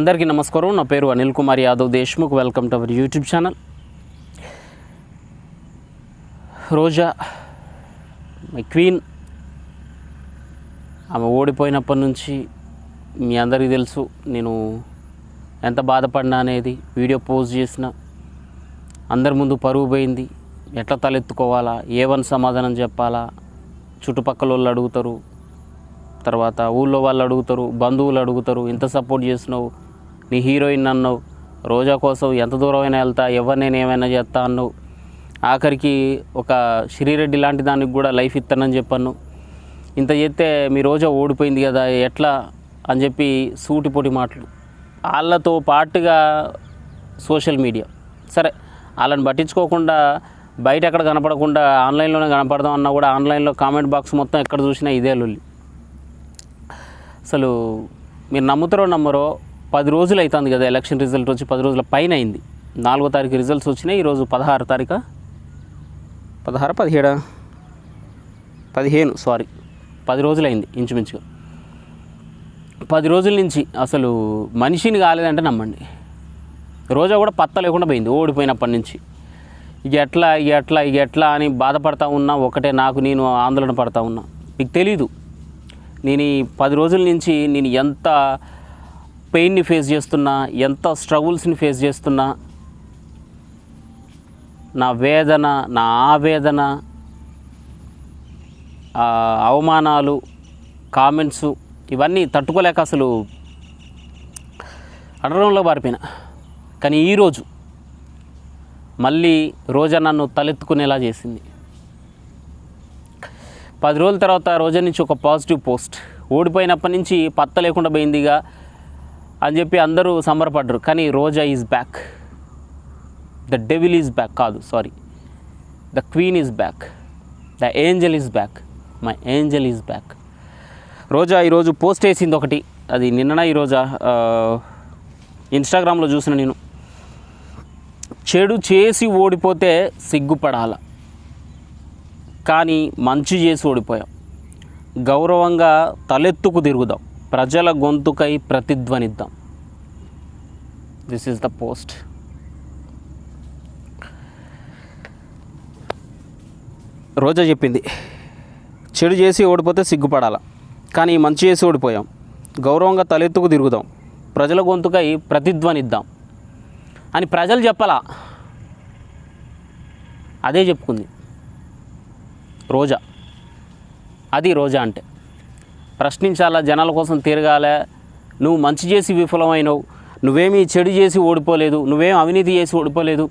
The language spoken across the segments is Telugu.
అందరికీ నమస్కారం. నా పేరు Anil Kumar Yadav Deshmukh. Welcome to our YouTube channel. Roja my queen ఆమె ఓడిపోయినప్పటి నుంచి మీ అందరికీ తెలుసు నేను ఎంత బాధపడినా అనేది వీడియో పోస్ట్ చేసిన అందరి ముందు పరుగు పోయింది. ఎట్లా తలెత్తుకోవాలా ఏవని సమాధానం చెప్పాలా చుట్టుపక్కల వాళ్ళు అడుగుతారు తర్వాత ఊళ్ళో వాళ్ళు అడుగుతారు బంధువులు అడుగుతారు ఇంత సపోర్ట్ చేసినావు నీ హీరోయిన్ అన్నావు రోజా కోసం ఎంత దూరమైనా వెళ్తా ఎవరు నేను ఏమైనా చేస్తా అన్నావు. ఆఖరికి ఒక శ్రీరెడ్డి లాంటి దానికి కూడా లైఫ్ ఇస్తానని చెప్పాను ఇంత చేస్తే మీ రోజా ఓడిపోయింది కదా ఎట్లా? అని చెప్పి సూటిపోటి మాటలు. వాళ్ళతో పాటుగా సోషల్ మీడియా. సరే వాళ్ళని పట్టించుకోకుండా బయట ఎక్కడ కనపడకుండా ఆన్లైన్లోనే కనపడదాం అన్నా కూడా ఆన్లైన్లో కామెంట్ బాక్స్ మొత్తం ఎక్కడ చూసినా ఇదే లొల్లి. అసలు మీరు నమ్ముతారో నమ్మరో పది రోజులు అవుతుంది కదా ఎలక్షన్ రిజల్ట్ వచ్చి పది రోజుల పైన అయింది. నాలుగో తారీఖు రిజల్ట్స్ వచ్చినాయి ఈరోజు పదహారు తారీఖు? పదహారు పదిహేడా? పదిహేను సారీ. పది రోజులు అయింది ఇంచుమించుగా. పది రోజుల నుంచి అసలు మనిషిని కాలేదంటే నమ్మండి. రోజా కూడా పత్త లేకుండా పోయింది ఓడిపోయినప్పటి నుంచి. ఇక ఎట్లా ఇక ఎట్లా ఇక ఎట్లా అని బాధపడతా ఉన్నా ఒకటే నాకు నేను ఆందోళన పడతా ఉన్నా. మీకు తెలీదు. నేను ఈ పది రోజుల నుంచి నేను ఎంత పెయిన్ని ఫేస్ చేస్తున్నా ఎంత స్ట్రగుల్స్ని ఫేస్ చేస్తున్నా నా వేదన నా ఆవేదన అవమానాలు కామెంట్స్ ఇవన్నీ తట్టుకోలేక అసలు అడరంలో పారిపోయినా కానీ ఈరోజు మళ్ళీ రోజా నన్ను తలెత్తుకునేలా చేసింది. పది రోజుల తర్వాత రోజా నుంచి ఒక పాజిటివ్ పోస్ట్. ఓడిపోయినప్పటి నుంచి పత్త లేకుండా పోయిందిగా అని చెప్పి అందరూ సంబరపడ్డరు. కానీ Roja is back the devil is back కాదు sorry the queen is back the angel is back my angel is back Roja ఈరోజు పోస్ట్ వేసింది ఒకటి. అది నిన్న ఈరోజా ఇన్స్టాగ్రామ్లో చూసిన నేను. చెడు చేసి ఓడిపోతే సిగ్గుపడాల. కానీ మంచి చేసి ఓడిపోయాం. గౌరవంగా తలెత్తుకు తిరుగుదాం. ప్రజల గొంతుకై ప్రతిధ్వనిద్దాం. This is the post Roja చెప్పింది చెడు చేసి ఓడిపోతే సిగ్గుపడాల? కానీ మంచి చేసి ఓడిపోయాం. గౌరవంగా తలెత్తుకు తిరుగుదాం. ప్రజల గొంతుకై ప్రతిధ్వనిద్దాం. అని ప్రజలు చెప్పాలా? అదే చెప్పుకుంది. రోజా. అది రోజా అంటే. ప్రశ్నించాలా జనాల కోసం తిరగాలే? నువ్వు మంచి చేసి విఫలమైనవు. నువ్వేమీ చెడు చేసి ఓడిపోలేదు. నువ్వేం అవినీతి చేసి ఓడిపోలేదు.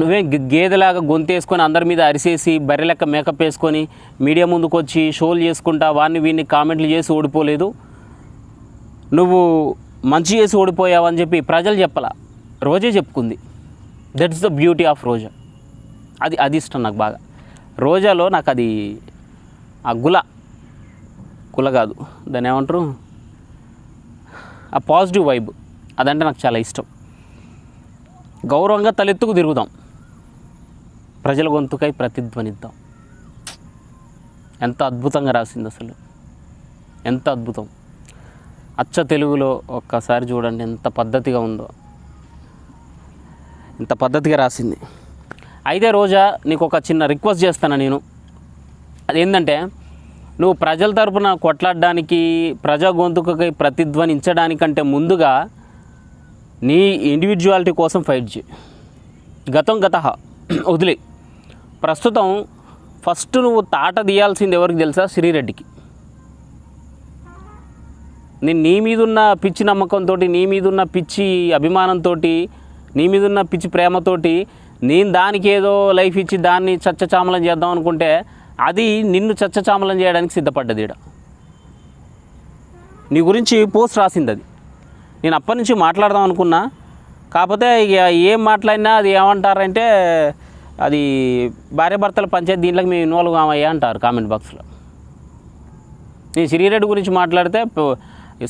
నువ్వేం గే- గేదెలాగా గొంతేసుకొని అందరి మీద అరిసేసి బర్రె లెక్క మేకప్ వేసుకొని మీడియా ముందుకు వచ్చి షోలు చేసుకుంటా వాడిని వీడిని కామెంట్లు చేసి ఓడిపోలేదు. నువ్వు మంచి చేసి ఓడిపోయావని చెప్పి ప్రజలు చెప్పలా? రోజే చెప్పుకుంది. That's the beauty of Roja. అది అది ఇష్టం నాకు బాగా. రోజాలో నాకు అది ఆ గుల గుల కాదు. దాన్ని ఏమంటారు? ఆ పాజిటివ్ వైబ్. అదంటే నాకు చాలా ఇష్టం. గౌరవంగా తలెత్తుకు తిరుగుదాం ప్రజల గొంతుకై ప్రతిధ్వనిద్దాం. ఎంత అద్భుతంగా రాసింది అసలు. ఎంత అద్భుతం. అచ్చ తెలుగులో ఒక్కసారి చూడండి ఎంత పద్ధతిగా ఉందో. ఎంత పద్ధతిగా రాసింది. అయితే రోజా నీకు ఒక చిన్న రిక్వెస్ట్ చేస్తాను నేను? అదేంటంటే నువ్వు ప్రజల తరపున కొట్లాడడానికి ప్రజా గొంతుకకై ప్రతిధ్వనించడానికంటే ముందుగా నీ ఇండివిజువాలిటీ కోసం ఫైట్ చేయి. గతం గత. వదిలే. ప్రస్తుతం ఫస్ట్ నువ్వు తాట తీయాల్సింది ఎవరికి తెలుసా? శ్రీరెడ్డికి. నేను నీ మీదున్న పిచ్చి నమ్మకంతో నీ మీదున్న పిచ్చి అభిమానంతో నీ మీదున్న పిచ్చి ప్రేమతోటి నేను దానికి ఏదో లైఫ్ ఇచ్చి దాన్ని చచ్చచామలం చేద్దాం అనుకుంటే అది నిన్ను చచ్చచామలం చేయడానికి సిద్ధపడ్డది ఈడ. నీ గురించి పోస్ట్ రాసింది అది. నేను అప్పటి నుంచి మాట్లాడదాం అనుకున్నా. కాకపోతే ఇక ఏం మాట్లాడినా అది ఏమంటారంటే అది భార్యాభర్తల పంచాయతీ దీంట్లోకి మేము ఇన్వాల్వ్ కామయ్యా అంటారు కామెంట్ బాక్స్లో. నేను శ్రీరెడ్డి గురించి మాట్లాడితే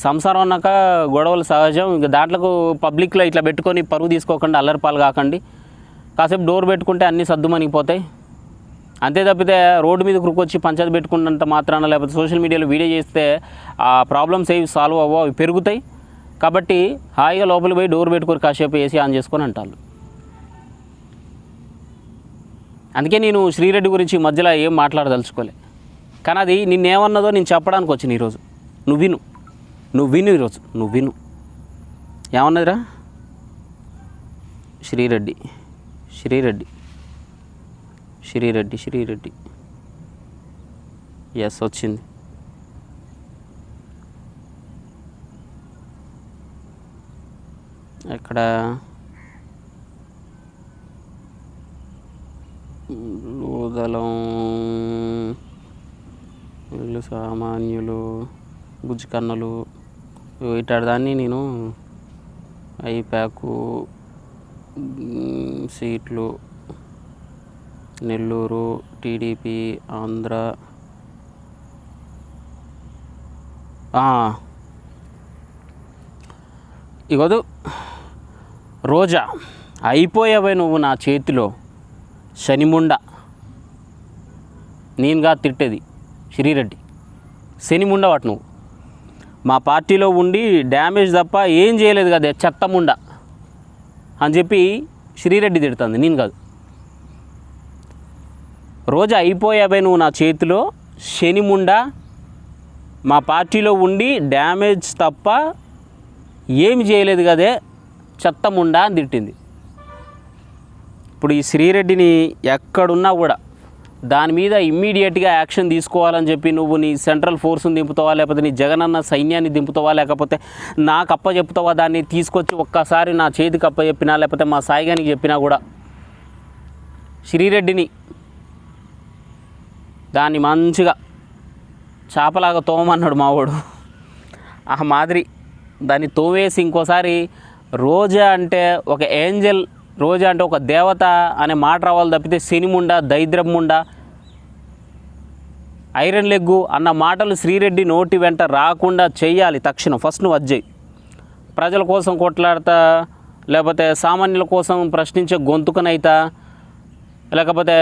సంసారం అన్నాక గొడవలు సహజం. ఇంకా దాంట్లకు పబ్లిక్లో ఇట్లా పెట్టుకొని పరువు తీసుకోకుండా అల్లరి పాలు కాకండి. కాసేపు డోర్ పెట్టుకుంటే అన్నీ సర్దుమనిగిపోతాయి అంతే తప్పితే రోడ్డు మీద వచ్చి పంచాయతీ పెట్టుకున్నంత మాత్రాన లేకపోతే సోషల్ మీడియాలో వీడియో చేస్తే ఆ ప్రాబ్లమ్స్ ఏవి సాల్వ్ అవ్వవు అవి పెరుగుతాయి. కాబట్టి హాయిగా లోపలికి పోయి డోర్ పెట్టుకొని కాసేపు ఏసీ ఆన్ చేసుకొని అంటారు అందుకే నేను శ్రీరెడ్డి గురించి మధ్యలో ఏం మాట్లాడదలుచుకోలే. కానీ అది నిన్నేమన్నదో నేను చెప్పడానికి వచ్చిన ఈరోజు. నువ్వు విను. నువ్వు విను ఈరోజు. నువ్వు విను. ఏమన్నదిరా? శ్రీరెడ్డి. శ్రీరెడ్డి. శ్రీరెడ్డి శ్రీరెడ్డి. ఎస్ వచ్చింది. ఇక్కడ లూదలం. వీళ్ళు సామాన్యులు బుజ్జికన్నలు. ఇటాడు దాన్ని నేను ఐప్యాకు ప్యాకు సీట్లు. నెల్లూరు టీడీపీ ఆంధ్ర. ఆ, రోజా అయిపోయావే నువ్వు నా చేతిలో. శనిముండ. నేనుగా తిట్టేది. శ్రీరెడ్డి. శనిముండ వాటి నువ్వు? మా పార్టీలో ఉండి డ్యామేజ్ తప్ప ఏం చేయలేదు కదా చెత్తముండ అని చెప్పి శ్రీరెడ్డి తిడుతుంది. నేను కాదు. రోజు అయిపోయావే నువ్వు నా చేతిలో శనిముండ మా పార్టీలో ఉండి డ్యామేజ్ తప్ప ఏమి చేయలేదు కదే చెత్తముండా అని తిట్టింది. ఇప్పుడు ఈ శ్రీరెడ్డిని ఎక్కడున్నా కూడా దాని మీద ఇమ్మీడియట్గా యాక్షన్ తీసుకోవాలని చెప్పి నువ్వు నీ సెంట్రల్ ఫోర్స్ని దింపుతావా? లేకపోతే నీ జగనన్న సైన్యాన్ని దింపుతావా? లేకపోతే నాకు అప్ప చెప్తావా దాన్ని తీసుకొచ్చి ఒక్కసారి నా చేతికి అప్ప చెప్పినా లేకపోతే మా సాయిగానికి చెప్పినా కూడా. శ్రీరెడ్డిని దాన్ని మంచిగా చేపలాగా తోమన్నాడు మావాడు. ఆ మాదిరి దాన్ని తోవేసి ఇంకోసారి రోజా అంటే ఒక ఏంజల్ రోజా అంటే ఒక దేవత అనే మాట రావాలి తప్పితే శనిముండ దైద్రముండ ఐరన్ లెగ్గు అన్న మాటలు శ్రీరెడ్డి నోటి వెంట రాకుండా చేయాలి తక్షణం. ఫస్ట్ నువ్వు అజ్జయ్ ప్రజల కోసం కొట్లాడతా లేకపోతే సామాన్యుల కోసం ప్రశ్నించే గొంతుకనైతా లేకపోతే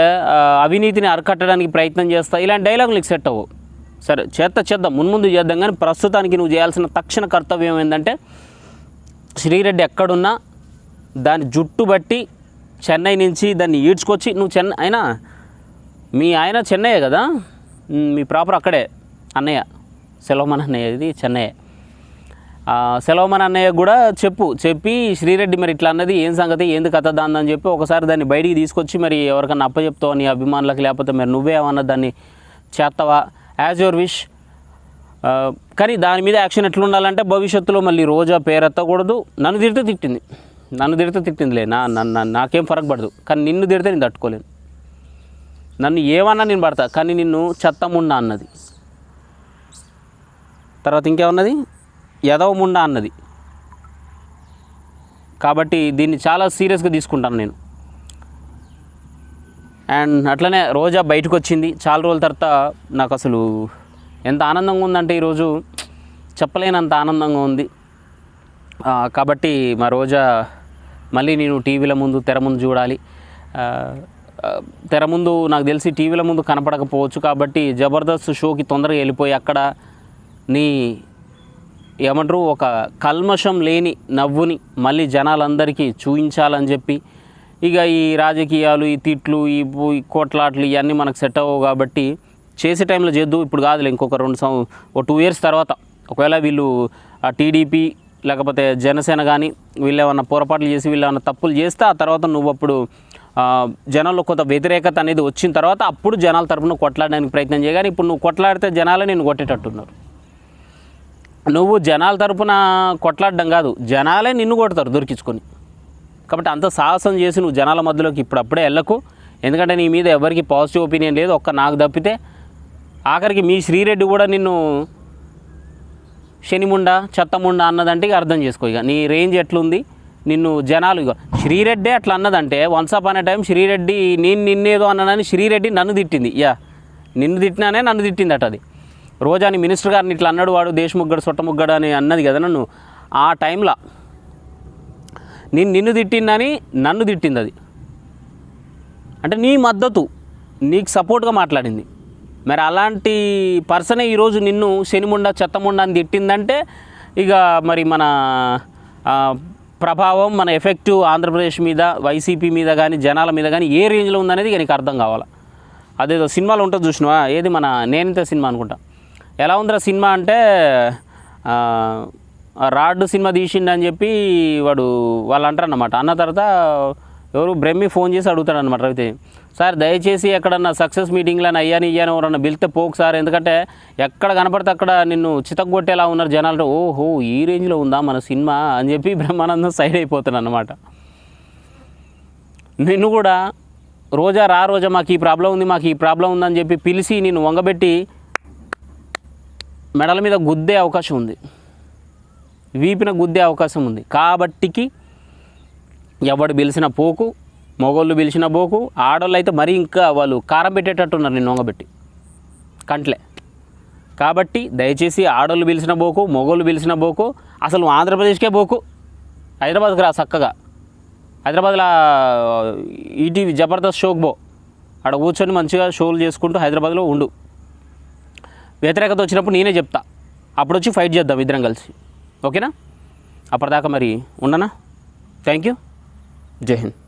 అవినీతిని అరికట్టడానికి ప్రయత్నం చేస్తా ఇలాంటి డైలాగులు నీకు సెట్ అవ్వు సరే చేత చేద్దాం. మున్ముందు చేద్దాం. కానీ ప్రస్తుతానికి నువ్వు చేయాల్సిన తక్షణ కర్తవ్యం ఏంటంటే శ్రీరెడ్డి ఎక్కడున్నా దాని జుట్టు బట్టి చెన్నై నుంచి దాన్ని ఈడ్చుకొచ్చి నువ్వు చెన్నై అయినా? మీ ఆయన చెన్నై కదా? మీ ప్రాపర్ అక్కడే అన్నయ్య. సెలవమన్ అన్నయ్య ఇది చెన్నయ్య. సెలవమన్ అన్నయ్య కూడా చెప్పు చెప్పి శ్రీరెడ్డి మరి ఇట్లా అన్నది ఏం సంగతి ఏంది కథ దాని అని చెప్పి ఒకసారి దాన్ని బయటికి తీసుకొచ్చి మరి ఎవరికన్నా అప్పచెప్తావు నీ అభిమానులకు లేకపోతే మరి నువ్వే ఏమన్నా దాన్ని చేస్తావా? యాజ్ యువర్ విష్ కానీ దాని మీద యాక్షన్ ఎట్లా ఉండాలంటే భవిష్యత్తులో మళ్ళీ రోజా పేరెత్తకూడదు. నన్ను తిడితే తిట్టింది. నన్ను తిడితే తిట్టిందిలే. నా నన్ను నాకేం ఫరక్ పడదు. కానీ నిన్ను తిడితే నేను తట్టుకోలేను. నన్ను ఏమన్నా నేను పడతా కానీ నిన్ను చెత్తముండా అన్నది. తర్వాత ఇంకేమన్నది? ఎదవముండా అన్నది. కాబట్టి దీన్ని చాలా సీరియస్గా తీసుకుంటాను నేను. అండ్ అట్లనే రోజా బయటకు వచ్చింది చాలా రోజుల తర్వాత నాకు అసలు ఎంత ఆనందంగా ఉందంటే ఈరోజు చెప్పలేనంత ఆనందంగా ఉంది. కాబట్టి మా రోజా మళ్ళీ నేను టీవీల ముందు తెర ముందు చూడాలి. తెర ముందు నాకు తెలిసి టీవీల ముందు కనపడకపోవచ్చు కాబట్టి జబర్దస్త్ షోకి తొందరగా వెళ్ళిపోయి అక్కడ నీ ఏమంటారు ఒక కల్మషం లేని నవ్వుని మళ్ళీ జనాలందరికీ చూపించాలని చెప్పి ఇక ఈ రాజకీయాలు ఈ తిట్లు ఈ ఈ కోట్లాట్లు ఇవన్నీ మనకు సెట్ అవ్వవు కాబట్టి చేసే టైంలో చేద్దు. ఇప్పుడు కాదులే ఇంకొక రెండు సంవ ఒక టూ ఇయర్స్ తర్వాత ఒకవేళ వీళ్ళు ఆ టీడీపీ లేకపోతే జనసేన కానీ వీళ్ళు ఏమన్నా పొరపాట్లు చేసి వీళ్ళు ఏమన్నా తప్పులు చేస్తే ఆ తర్వాత నువ్వు అప్పుడు జనాల్లో కొంత వ్యతిరేకత అనేది వచ్చిన తర్వాత అప్పుడు జనాల తరపున కొట్లాడడానికి ప్రయత్నం చేయగానే ఇప్పుడు నువ్వు కొట్లాడితే జనాలే నేను కొట్టేటట్టున్నారు. నువ్వు జనాల తరపున కొట్లాడడం కాదు జనాలే నిన్ను కొడతారు దొరికించుకొని. కాబట్టి అంత సాహసం చేసి నువ్వు జనాల మధ్యలోకి ఇప్పుడప్పుడే వెళ్ళకు. ఎందుకంటే నీ మీద ఎవరికి పాజిటివ్ ఒపీనియన్ లేదు ఒక్క నాకు తప్పితే ఆఖరికి మీ శ్రీరెడ్డి కూడా నిన్ను శనిముండ చెత్తముండ అన్నదంటే ఇక అర్థం చేసుకో ఇక. నీ రేంజ్ ఎట్లుంది? నిన్ను జనాలు ఇక శ్రీరెడ్డి అట్లా అన్నదంటే once up on a time Sri Reddy నేను నిన్నేదో అన్నానని శ్రీరెడ్డి నన్ను తిట్టింది. యా నిన్ను తిట్టినానే నన్ను తిట్టింది అట అది. రోజాని మినిస్టర్ గారిని ఇట్లా అన్నాడు వాడు దేశముగ్గడు సొట్టముగ్గడు అని అన్నది కదా నన్ను. ఆ టైంలో నేను నిన్ను తిట్టిందని నన్ను తిట్టింది అది. అంటే నీ మద్దతు నీకు సపోర్ట్గా మాట్లాడింది. మరి అలాంటి పర్సనే ఈరోజు నిన్ను శనిముండ చెత్తముండ అని తిట్టిందంటే ఇక మరి మన ప్రభావం మన ఎఫెక్టు ఆంధ్రప్రదేశ్ మీద వైసీపీ మీద కానీ జనాల మీద కానీ ఏ రేంజ్లో ఉందనేది నీకు అర్థం కావాలి? అదేదో సినిమాలో ఉంటుంది చూసినావా? ఏది మన నేనింత సినిమా అనుకుంటా. ఎలా ఉందిరా సినిమా అంటే రాడ్ సినిమా తీసిండని చెప్పి వాడు వాళ్ళు అంటారు అన్నమాట అన్న తర్వాత ఎవరు బ్రహ్మి ఫోన్ చేసి అడుగుతాడు అనమాట రవితే సార్ దయచేసి ఎక్కడన్నా సక్సెస్ మీటింగ్లో అయ్యాని ఇయ్యాను ఎవరన్నా పిలిస్తే పోకు సార్. ఎందుకంటే ఎక్కడ కనపడితే అక్కడ నిన్ను చితగొట్టేలా ఉన్నారు జనాలు. ఓహో ఈ రేంజ్లో ఉందా మన సినిమా? అని చెప్పి బ్రహ్మానందం సైడ్ అయిపోతాను అనమాట నిన్ను కూడా రోజా రా రోజా మాకు ఈ ప్రాబ్లం ఉంది మాకు ఈ ప్రాబ్లం ఉందని చెప్పి పిలిచి నేను వంగబెట్టి మెడల మీద గుద్దే అవకాశం ఉంది. వీపిన గుద్దే అవకాశం ఉంది. కాబట్టికి ఎవడు పిలిచిన పోకు మొగోళ్ళు పిలిచిన పోకు ఆడోళ్ళు అయితే మరీ ఇంకా వాళ్ళు కారం పెట్టేటట్టున్నారు నిన్ను వంగబెట్టి. కంట్లే. కాబట్టి దయచేసి ఆడోళ్ళు పిలిచిన బోకు మొగోళ్ళు పిలిచిన బోకు అసలు ఆంధ్రప్రదేశ్కే బోకు హైదరాబాద్కి రా చక్కగా. హైదరాబాద్లో ఈటీవీ జబర్దస్త్ షోకు బో అక్కడ కూర్చొని మంచిగా షోలు చేసుకుంటూ హైదరాబాద్లో ఉండు. వ్యతిరేకత వచ్చినప్పుడు నేనే చెప్తా. అప్పుడు వచ్చి ఫైట్ చేద్దాం ఇద్దరం కలిసి. ఓకేనా? అప్పటిదాకా మరి ఉండనా? Thank you. جے ہند